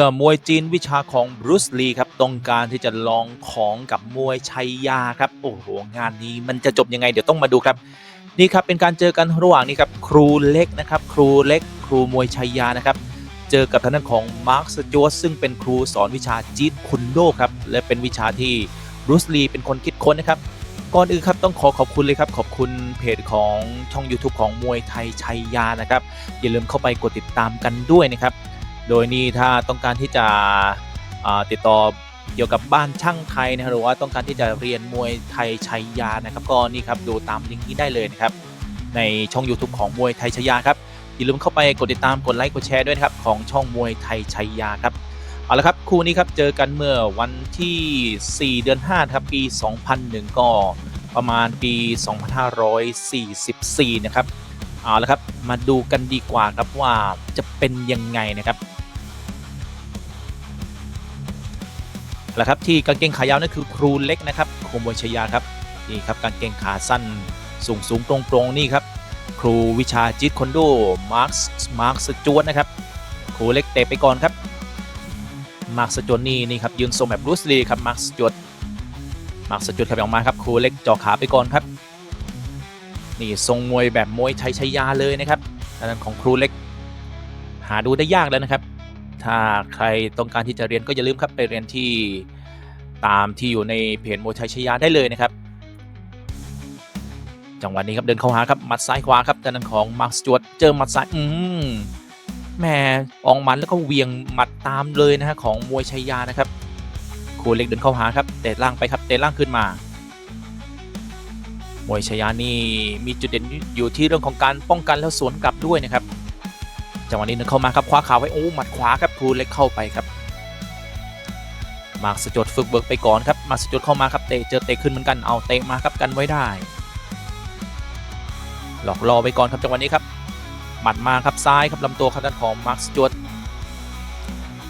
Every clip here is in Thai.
เมื่อมวยจีนวิชาของบรูซลีครับต้องการที่จะลองของกับมวยชัยยาครับโอ้โหงานนี้มันจะจบยังไงเดี๋ยวต้องมาดูครับ นี่ครับเป็นการเจอกันระหว่างนี้ครับครูเล็กนะครับครูเล็ก ครูมวยชัยยานะครับเจอกับทางด้านของมาร์คสจวตซึ่งเป็นครูสอนวิชาจีดคุนโดครับและเป็นวิชาที่บรูซลีเป็นคนคิดค้นนะครับก่อนอื่นครับต้องขอขอบคุณเลยครับขอบคุณเพจของช่อง YouTube ของมวยไทยชัยยานะครับอย่าลืมเข้าไปกดติดตามกันด้วยนะครับ โดยนี่ถ้าต้องการที่จะติดต่อเกี่ยวกับบ้านช่างไทยนะครับหรือว่าต้องการที่จะเรียนมวยไทยชัยยานะครับก็นี่ครับดูตามลิงก์นี้ได้เลยนะครับในช่อง YouTube ของมวยไทยชัยยาครับอย่าลืมเข้าไปกดติดตามกดไลค์กดแชร์ด้วยนะครับของช่องมวยไทยชัยยาครับเอาละครับคู่นี้ครับเจอกันเมื่อวันที่ 4 เดือน5ครับปี 2001 ก็ประมาณปี 2544 นะครับเอาละครับมาดูกันดีกว่าครับว่าจะเป็นยังไงนะครับ แล้วครับที่กางเกงขายาวนั่นคือครูเล็กนะครับครูมวยชยาครับนี่ครับกางเกงขาสั้นสูงสูงตรงตรงนี่ครับครูวิชาจิตคอนโดมาร์คมาร์คสจวตนะครับครูเล็กเตะไปก่อนครับมาร์คสจวตนี่นี่ครับยืนทรงแบบรูสลีครับมาร์คสจวตมาร์คสจวตขับออกมาครับครูเล็กจ่อขาไปก่อนครับนี่ทรงมวยแบบมวยไทยชยาเลยนะครับด้านของครูเล็ก หาดูได้ยากแล้วนะครับ ถ้าใครต้องการที่จะเรียนก็อย่าลืมครับไปเรียนที่ตามที่อยู่ในเพจโมวยไทยชยาได้เลยนะครับ จังหวะนี้ครับเดินเข้าหาครับหมัดซ้ายขวาครับทางด้านของมาร์คสจวตเจอหมัดซ้ายอืมแม่อองหมันแล้วก็เวียงหมัดตามเลยนะฮะของมวยชัยยานะครับคูเล็กเดินเข้าหาครับเตะล่างไปครับเตะล่างขึ้นมามวยชัยานี่มีจุดเด่นอยู่ที่เรื่องของการป้องกันแล้วสวนกลับด้วยนะครับ จังหวะนี้เดินเข้ามาครับคว้าขาไว้โอ้หมัดขวาครับครูเล็กเข้าไปครับ มาร์คสจดฝึกเบิกไปก่อนครับมาร์คสจดเข้ามาครับเตะเจอเตะขึ้นเหมือนกันเอาเตะมาครับกันไว้ได้ หลอกรอไปก่อนครับจังหวะนี้ครับหมัดมาครับซ้ายครับลำตัวครับด้านของมาร์คสจด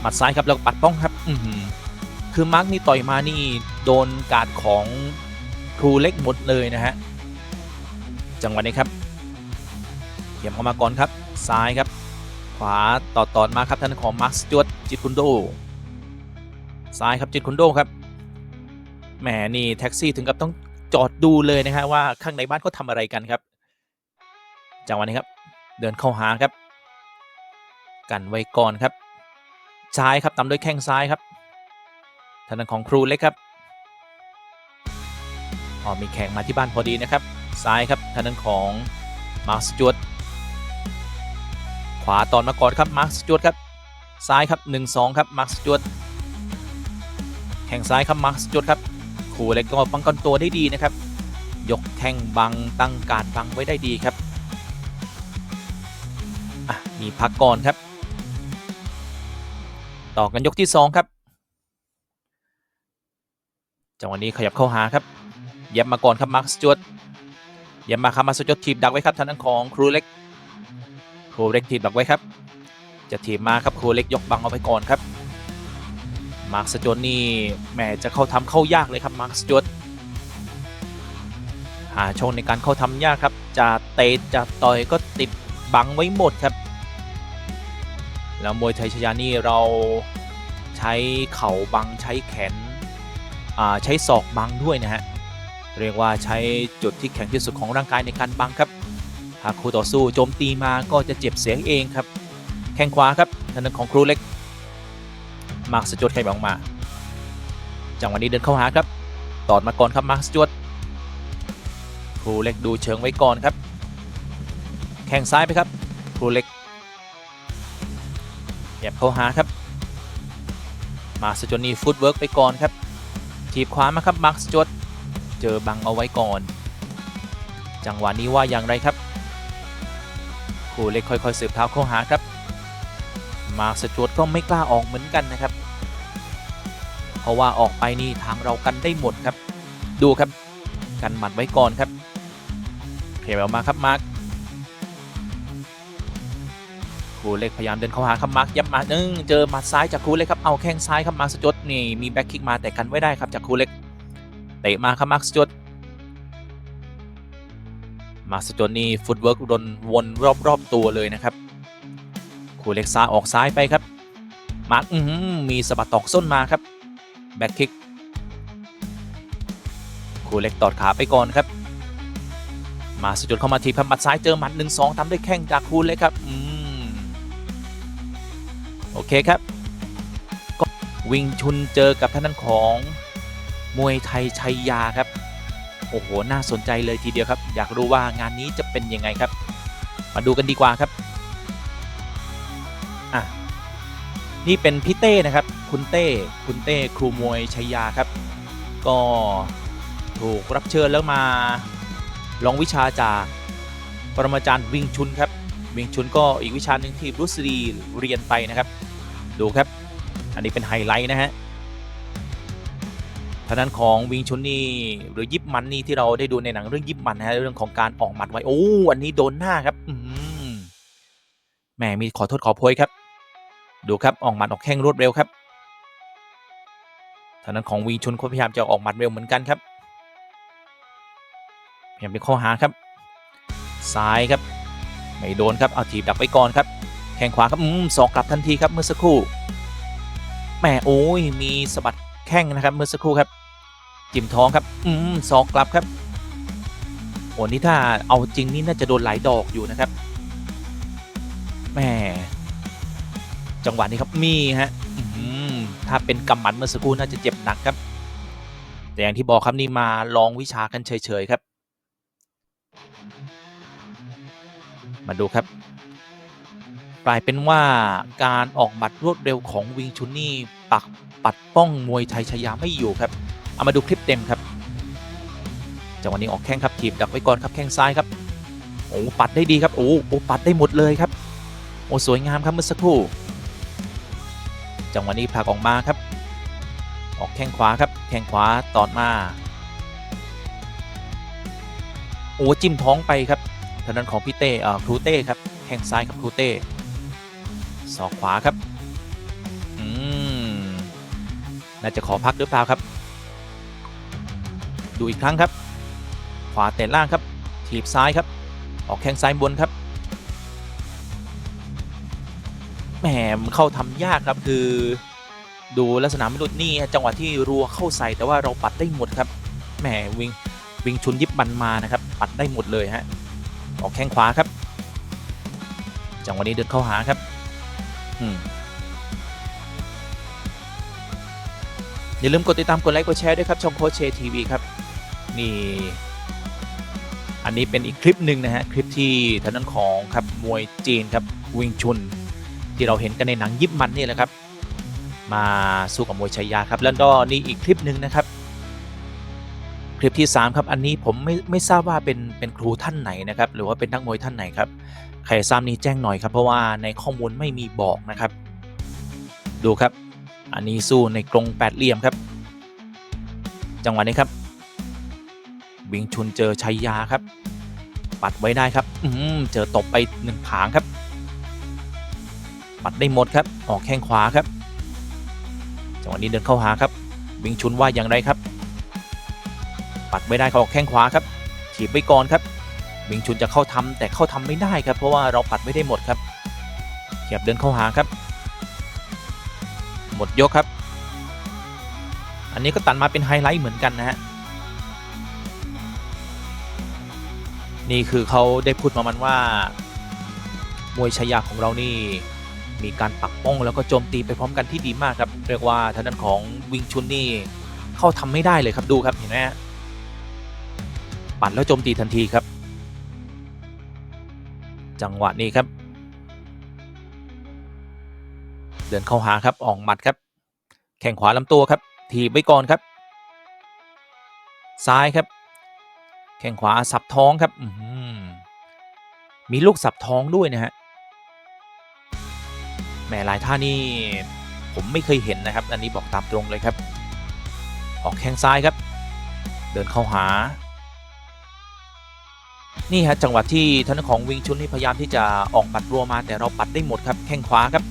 หมัดซ้ายครับแล้วปัดป้องครับอืคือมาร์คนี่ต่อยมานี่โดนการดของครูเล็กหมดเลยนะฮะจังหวะนี้ครับเขียมเข้ามาก่อนครับซ้ายครับ วาต่อตอนมาครับท่านของมาร์คสจวตจิตคุนโด ซ้ายครับจิตคุนโดครับ แหมนี่แท็กซี่ถึงกับต้องจอดดูเลยนะฮะว่าข้างในบ้านเขาทำอะไรกันครับ จังหวะนี้ครับ เดินเข้าหาครับ กันไว้ก่อนครับ ซ้ายครับตามด้วยแข้งซ้ายครับทางด้านของครูเล็กครับอ๋อมีแข่งมาที่บ้านพอดีนะครับ ซ้ายครับทางด้านของมาร์คสจวต ขวาตอนมาก่อนครับมาร์คสจวตครับ ซ้ายครับ 1-2 ครับมาร์คสจวตแข้งซ้ายครับมาร์คสจวตครับขู่เล็กก็ป้องกันตัวได้ดีนะครับ ยกแข้งบังตั้งการบังไว้ได้ดีครับอะมีพักก่อนครับ ต่อกันยกที่ 2 ครับจังหวะนี้ขยับเข้าหาครับเย็บมาก่อนครับมาร์คสจวตเย็บมาครับมาร์คสจวตทีบดักไว้ครับทางด้านของครูเล็ก ครูเล็กทีบดักไว้ครับ จะทีบมาครับครูเล็กยกบังเอาไปก่อนครับ มาร์คสจวตนี่แหมจะเข้าทำเข้ายากเลยครับมาร์คสจวตหาช่องในการเข้าทำยากครับ จะเตะจะต่อยก็ติดบังไว้หมดครับ แล้วมวยไทยชยานี่เราใช้เข่าบังใช้แขนใช้ศอกบังด้วยนะฮะเรียกว่าใช้จุดที่แข็งที่สุดของร่างกายในการบังครับ หากคู่ต่อสู้โจมตีมาก็จะเจ็บเสียงเองครับ แข้งขวาครับทางด้านของครูเล็ก มาร์คสจวตใครออกมา จังหวะนี้เดินเข้าหาครับ ตอดมาก่อนครับมาร์คสจวตครูเล็กดูเชิงไว้ก่อนครับ แข้งซ้ายไปครับ ครูเล็กแยบเข้าหาครับ มาร์คสจวตนี่ฟุตเวิร์กไปก่อนครับทีบขวามาครับมาร์คสจวตเจอบังเอาไว้ก่อน จังหวะนี้ว่าอย่างไรครับ ครูเล็กค่อยๆสืบเท้าเข้าหาครับ มาร์คสจวตก็ไม่กล้าออกเหมือนกันนะครับ เพราะว่าออกไปนี่ทางเรากันได้หมดครับ ดูครับ กันหมัดไว้ก่อนครับเขียบออกมาครับมาร์คคูเล็กพยายามเดินเข้าหาครับมาร์คยับมาเออเจอหมัดซ้ายจากคูเล็กครับเอาแข้งซ้ายครับมาร์คสจวตนี่มีแบ็คคิกมาแต่กันไว้ได้ครับจากคูเล็กเตะมาครับมาร์คสจวต มาสจนนี่ฟุตเวิร์กวนวนรอบๆตัวเลยนะครับคูเล็กซ้ายออกซ้ายไปครับ มาร์คอื้อหือมีสะบัดตอกส้นมาครับ แบ็คคิกคูเล็กตอดขาไปก่อนครับ มาสุดจดเข้ามาทีบครับมัดซ้ายเจอหมัดหนึ่งสองทำด้วยแข้งจากคูเล็กครับอืมโอเคครับก็วิงชุนเจอกับท่านนั้นของมวยไทยชัยยาครับ โอ้โห น่าสนใจเลยทีเดียวครับ อยากรู้ว่างานนี้จะเป็นยังไงครับ มาดูกันดีกว่าครับอะนี่เป็นพี่เต้นะครับ คุณเต้ คุณเต้ครูมวยชัยยาครับ ก็ถูกรับเชิญแล้วมาลองวิชาจากปรมาจารย์วิงชุนครับ วิงชุนก็อีกวิชาหนึ่งที่บรุสลีเรียนไปนะครับ ดูครับ อันนี้เป็นไฮไลท์นะฮะางด้านของวิงชุนนี่หรือยิบมันนี่ที่เราได้ดูในหนังเรื่องยิบมันนะฮะเรื่องของการออกหมัดไว้โอ้อันนี้โดนหน้าครับแหมมีขอโทษขอโพยครับ ดูครับออกหมัดออกแข้งรวดเร็วครับทางด้านของวิงชุนก็พยายามจะออกหมัดเร็วเหมือนกันครับพยายามเป็นข้อหาครับ ซ้ายครับ ไม่โดนครับเอาถีบดักไว้ก่อนครับแข้งขวาครับอืมสอกกลับทันทีครับเมื่อสักครู่แหมโอ้ยมีสะบัดแข้งนะครับเมื่อสักครู่ครับ จิ้มท้องครับ อืมสอกกลับครับโอ้นี่ถ้าเอาจริงนี่น่าจะโดนหลายดอกอยู่นะครับแหมจังหวะนี้ครับมีฮะอื้อหือถ้าเป็นกำหมัดเมื่อสักครู่น่าจะเจ็บหนักครับ แต่อย่างที่บอกครับนี่มาลองวิชากันเฉยๆครับ มาดูครับ กลายเป็นว่าการออกหมัดรวดเร็วของวิงชุนนี่ปักปัดป้องมวยไทยชายาไม่อยู่ครับ เอามาดูคลิปเต็มครับจังหวะนี้ออกแข้งครับถีบดักไว้ก่อนครับแข้งซ้ายครับโอ้ปัดได้ดีครับโอ้โอ้ปัดได้หมดเลยครับโอ้สวยงามครับเมื่อสักครู่จังหวะนี้ผลักออกมาครับ ออกแข้งขวาครับแข้งขวาตอดมาโอ้จิ้มท้องไปครับทางด้านของพี่เต้เอ่อครูเต้ครับแข้งซ้ายครับครูเต้ศอกขวาครับอืมน่าจะขอพักหรือเปล่าครับ ดูอีกครั้งครับ ขวาเตะล่างครับถีบซ้ายครับ ออกแข้งซ้ายบนครับแหมเข้าทำยากครับคือ ดูลักษณะมนุษย์นี่จังหวะที่รัวเข้าใส่แต่ว่าเราปัดได้หมดครับแหมวิงวิงชุนยิบบันมานะครับ ปัดได้หมดเลยฮะออกแข้งขวาครับ จังหวะนี้เดินเข้าหาครับอืมอย่าลืมกดติดตามกดไลค์กดแชร์ด้วยครับช่องโคชเชทีวีครับ นี่อันนี้เป็นอีกคลิปหนึ่งนะฮะคลิปที่ทางด้านของครับมวยจีนครับวิงชุน ที่เราเห็นกันในหนังยิบมันนี่แหละครับ มาสู้กับมวยชัยยาครับแล้วก็นี่อีกคลิปหนึ่งนะครับ คลิปที่ 3 ครับ อันนี้ผมไม่ไม่ทราบว่าเป็นเป็นครูท่านไหนนะครับ หรือว่าเป็นนักมวยท่านไหนครับใครทราบนี้แจ้งหน่อยครับเพราะว่าในข้อมูลไม่มีบอกนะครับ ดูครับ อันนี้สู้ในกรงแปดเหลี่ยมครับ จังหวะนี้ครับ วิงชุนเจอชัยยาครับ ปัดไว้ได้ครับ อืมเจอตบไปหนึ่งผางครับ ปัดได้หมดครับ ออกแข้งขวาครับ จังหวะนี้เดินเข้าหาครับ วิงชุนว่าอย่างไรครับ ปัดไม่ได้เขาออกแข้งขวาครับถีบไว้ก่อนครับ วิงชุนจะเข้าทำแต่เข้าทำไม่ได้ครับ เพราะว่าเราปัดไม่ได้หมดครับเขียบเดินเข้าหาครับ หมดยกครับ อันนี้ก็ตัดมาเป็นไฮไลท์เหมือนกันนะฮะ นี่คือเขาได้พูดมามันว่ามวยชายาของเรานี่มีการปักป้องแล้วก็โจมตีไปพร้อมกันที่ดีมากครับ เรียกว่าทางด้านของวิงชุนนี่เข้าทำไม่ได้เลยครับดูครับเห็นไหมฮะปัดแล้วโจมตีทันทีครับ จังหวะนี้ครับ เดินเข้าหาครับออกหมัดครับ แข้งขวาลำตัวครับถีบไว้ก่อนครับ ซ้ายครับ แข้งขวาสับท้องครับมีลูกสับท้องด้วยนะฮะแมหลายท่านี่ผมไม่เคยเห็นนะครับ อันนี้บอกตามตรงเลยครับ ออกแข้งซ้ายครับ เดินเข้าหา นี่ฮะจังหวะที่ทางด้านของวิงชุนนี่พยายามที่จะออกปัดรัวมาแต่เราปัดได้หมดครับ แข้งขวาครับ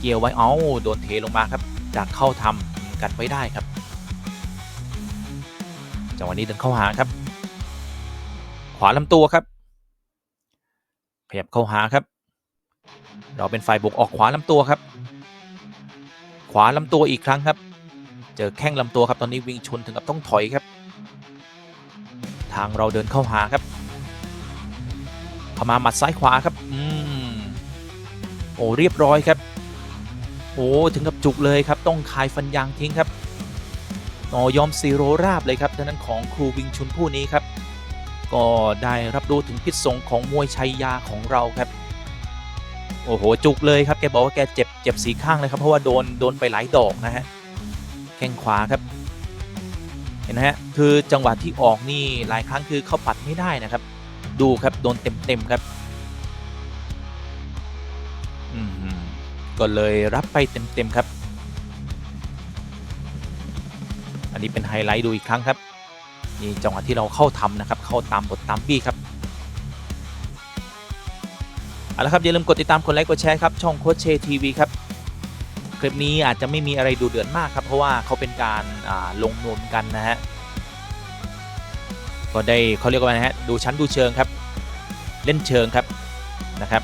เกี่ยวไว้เอาโดนเทลงมาครับจากเข้าทำกันไว้ได้ครับจังหวะนี้เดินเข้าหาครับ ขวาลำตัวครับขยับเข้าหาครับ เราเป็นฝ่ายบุกออกขวาลำตัวครับ ขวาลำตัวอีกครั้งครับ เจอแข้งลำตัวครับตอนนี้วิ่งชนถึงกับต้องถอยครับ ทางเราเดินเข้าหาครับเข้ามาหมัดซ้ายขวาครับ อืมโอ้เรียบร้อยครับ โอ้ถึงกับจุกเลยครับ ต้องคายฟันยางทิ้งครับอ๋อยอมซีโรราบเลยครับดังนั้นของครูวิงชุนผู้นี้ครับ ก็ได้รับรู้ถึงพิษสงของมวยชัยยาของเราครับ โอ้โห จุกเลยครับ แกบอกว่าแกเจ็บเจ็บสีข้างเลยครับ เพราะว่าโดนโดนไปหลายดอกนะฮะ แข้งขวาครับ เห็นไหมฮะ คือจังหวะที่ออกนี่หลายครั้งคือเขาปัดไม่ได้นะครับ ดูครับโดนเต็มเต็มๆครับอืมก็เลยรับไปเต็มเต็ม ๆ ครับ อันนี้เป็นไฮไลท์ดูอีกครั้งครับ นี่จังหวะที่เราเข้าทำนะครับ เข้าตามบทตามบี้ครับเอาละครับ อย่าลืมกดติดตามกดไลค์กดแชร์ครับ ช่องโคชเชทีวีครับ คลิปนี้อาจจะไม่มีอะไรดูเดือดมากครับ เพราะว่าเขาเป็นการาลงนวมกันนะฮะก็ได้เขาเรียกว่าไงฮะดูชั้นดูเชิงครับ เล่นเชิงครับนะครับ